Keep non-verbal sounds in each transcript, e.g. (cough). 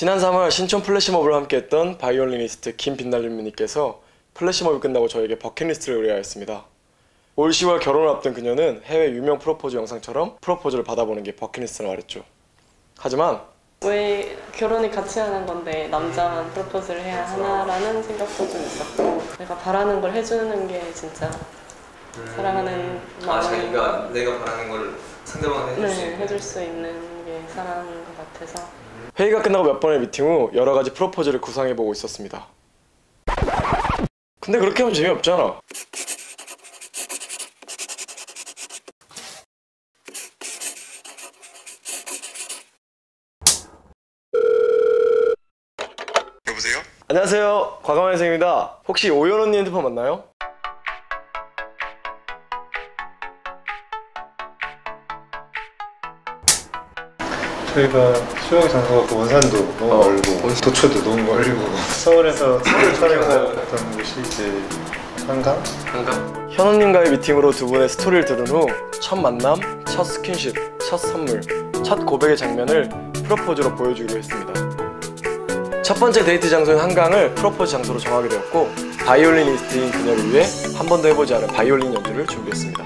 지난 3월 신촌 플래시몹을 함께했던 바이올리니스트 김빛날님님께서 플래시몹이 끝나고 저에게 버킷리스트를 의뢰하였습니다. 올 10월 결혼을 앞둔 그녀는 해외 유명 프로포즈 영상처럼 프로포즈를 받아보는 게 버킷리스트라고 말했죠. 하지만 왜 결혼이 같이 하는 건데 남자만 프로포즈를 해야 하나라는 생각도 좀 있었고 내가 바라는 걸 해주는 게 진짜 사랑하는 아 마음을 자기가 내가 바라는 걸 상대방한테 해줄 수 네, 있는 해줄 수 있는 게 사랑인 것 같아서 회의가 끝나고 몇 번의 미팅 후 여러 가지 프로포즈를 구상해보고 있었습니다. 근데 그렇게 하면 재미없잖아. 여보세요? 안녕하세요. 과감한 선생입니다. 혹시 오연호님 핸드폰 맞나요? 저희가 수영 장소가 그 원산도 너무 어, 멀고 도초도 너무 멀고 서울에서 서울 촬영했던 곳이 이제 한강? 한강? 현호님과의 미팅으로 두 분의 스토리를 들은 후 첫 만남, 첫 스킨십, 첫 선물, 첫 고백의 장면을 프로포즈로 보여주기로 했습니다. 첫 번째 데이트 장소인 한강을 프로포즈 장소로 정하게 되었고 바이올리니스트인 그녀를 위해 한 번도 해보지 않은 바이올린 연주를 준비했습니다.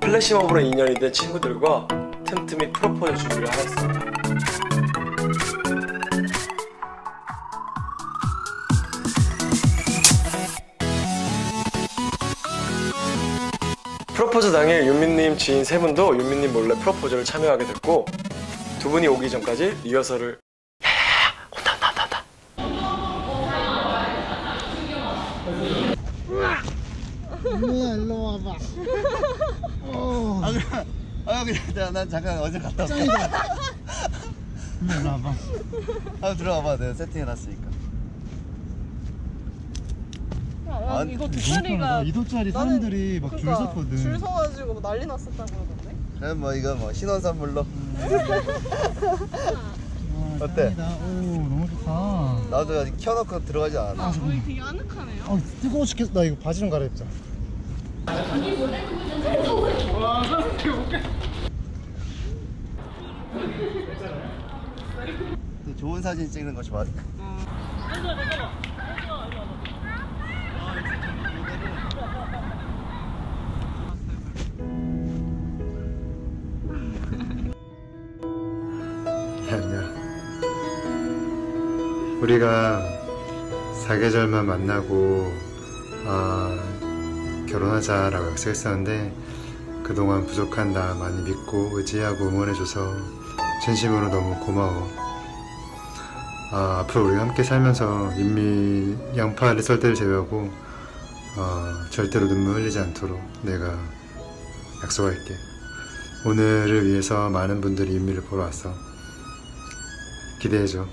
플래시몹으로 인연이 된 친구들과 틈틈이 프로포즈 준비를 하였습니다. 프로포즈 당일 윤민님 지인 세 분도 윤민님 몰래 프로포즈를 참여하게 됐고 두 분이 오기 전까지 리허설을 야야야 온다 아 그냥 아 그냥 난 잠깐 어제 갔다 올게. (laughs) 일로 와봐. 아 들어와봐 내가 세팅해놨으니까. 아, 아, 이거 뒷자리가 이도짜리 사람들이 막줄 섰거든. 줄 서가지고 뭐 난리 났었다고 그러던데. 그래 뭐 이거 뭐 신혼 선물로. (laughs) 어때? 오 너무 좋다. 나도 아직 켜놓고 들어가지 않아. 여기 되게 아늑하네요. 아 뜨거워 죽겠어. 나 이거 바지 좀 갈아입자. 또 좋은 사진 찍는 거 좋아. 아니야. 우리가 사계절만 만나고 아, 결혼하자라고 약속했었는데 그동안 부족한 나 많이 믿고 의지하고 응원해줘서 진심으로 너무 고마워. 아, 앞으로 우리가 함께 살면서 인미 양파를 썰 때를 제외하고 어, 절대로 눈물 흘리지 않도록 내가 약속할게. 오늘을 위해서 많은 분들이 인미를 보러 왔어. 기대해줘.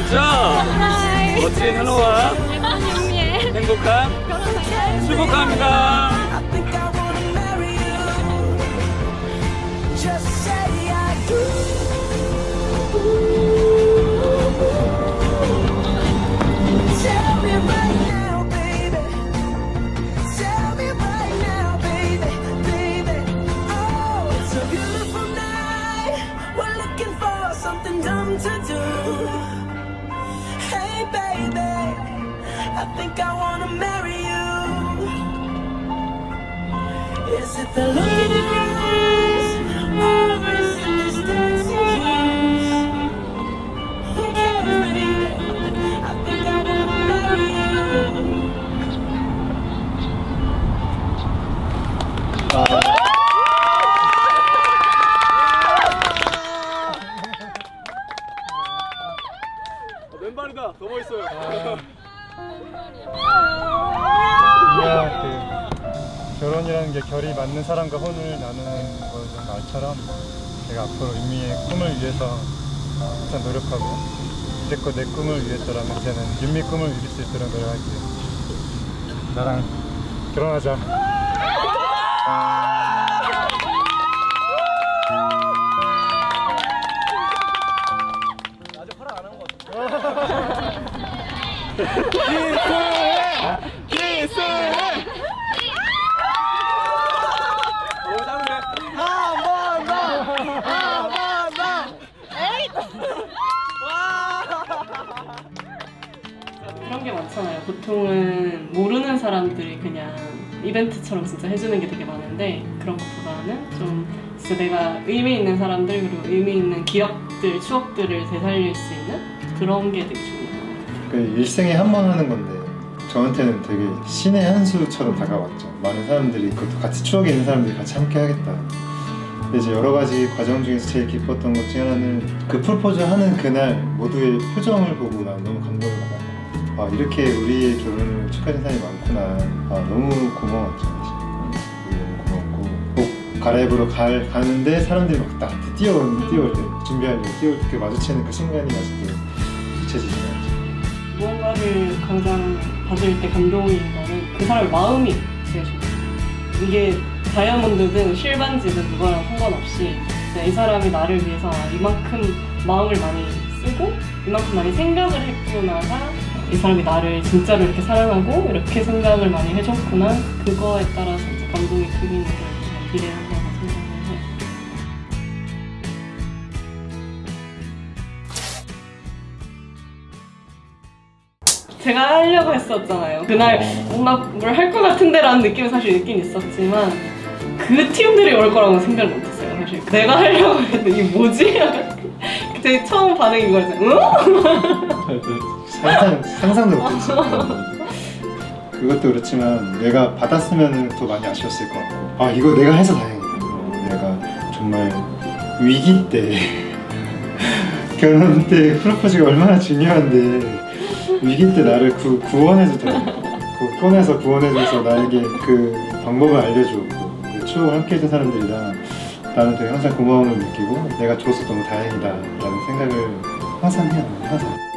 많이 놀라셨죠? 멋진 현호와 (laughs) 행복한 축복합니다. I think I wanna marry you. Is it the look in your eyes, or is it this dancing? Who cares, baby? I think I wanna marry you. 왼발 결혼이라는 게 결이 맞는 사람과 혼을 나누는 그런 말처럼 내가 앞으로 윤미의 꿈을 위해서 항상 노력하고 이제껏 내 꿈을 위해서라면 이제는 윤미 꿈을 이룰 수 있도록 노력할게요. 나랑 결혼하자. 많잖아요. 보통은 모르는 사람들이 그냥 이벤트처럼 진짜 해주는 게 되게 많은데 그런 것보다는 좀 진짜 내가 의미 있는 사람들 그리고 의미 있는 기억들, 추억들을 되살릴 수 있는 그런 게 되게 같아요. 그 일생에 한 번 하는 건데 저한테는 되게 신의 한 수처럼 다가왔죠. 많은 사람들이 그것도 같이 추억이 있는 사람들이 같이 함께 하겠다. 이제 여러 가지 과정 중에서 제일 기뻤던 것 중에 하나는 그 프로포즈 하는 그날 모두의 표정을 보고 난 너무 감동을 받았고 아 이렇게 우리의 결혼을 축하해준 사람이 많구나. 아 너무 고마웠죠 우리 너무 고맙고. 꼭 갈아입으러 갈, 가는데 사람들이 막딱 뛰어올, 뛰어올 때 준비하려고 뛰어올 때 마주치는 그 순간이 아직도 잊혀지지 않죠. 무언가를 가장 받을 때 감동인 거는 그 사람의 마음이 되게 좋아요. 이게 다이아몬드든 실반지든 그거랑 상관없이 이 사람이 나를 위해서 아, 이만큼 마음을 많이 쓰고 이만큼 많이 생각을 했구나가 이 사람이 나를 진짜로 이렇게 사랑하고 이렇게 생각을 많이 해줬구나 그거에 따라서 이제 감동이 크기는 걸 비례한다고 생각을 해요. 제가 하려고 했었잖아요. 그날 뭔가 뭘 할 것 같은데라는 느낌을 사실 있긴 있었지만 그 팀들이 올 거라고 생각을 못했어요. 사실 내가 하려고 했는데 이게 뭐지? (laughs) 제 처음 반응이 이거였어요. 응? 상상, 상상도 못했지. 그것도 그렇지만 내가 받았으면 더 많이 아쉬웠을 것 같고. 아 이거 내가 해서 다행이다. 내가 정말 위기 때 (laughs) 결혼 때 프로포즈가 얼마나 중요한데 위기 때 나를 구, 그 꺼내서 구원해줘서 나에게 그 방법을 알려주었고 그 추억을 함께 해준 사람들이랑 나는 되게 항상 고마움을 느끼고 내가 줘서 너무 다행이다 라는 생각을 항상 해요. 항상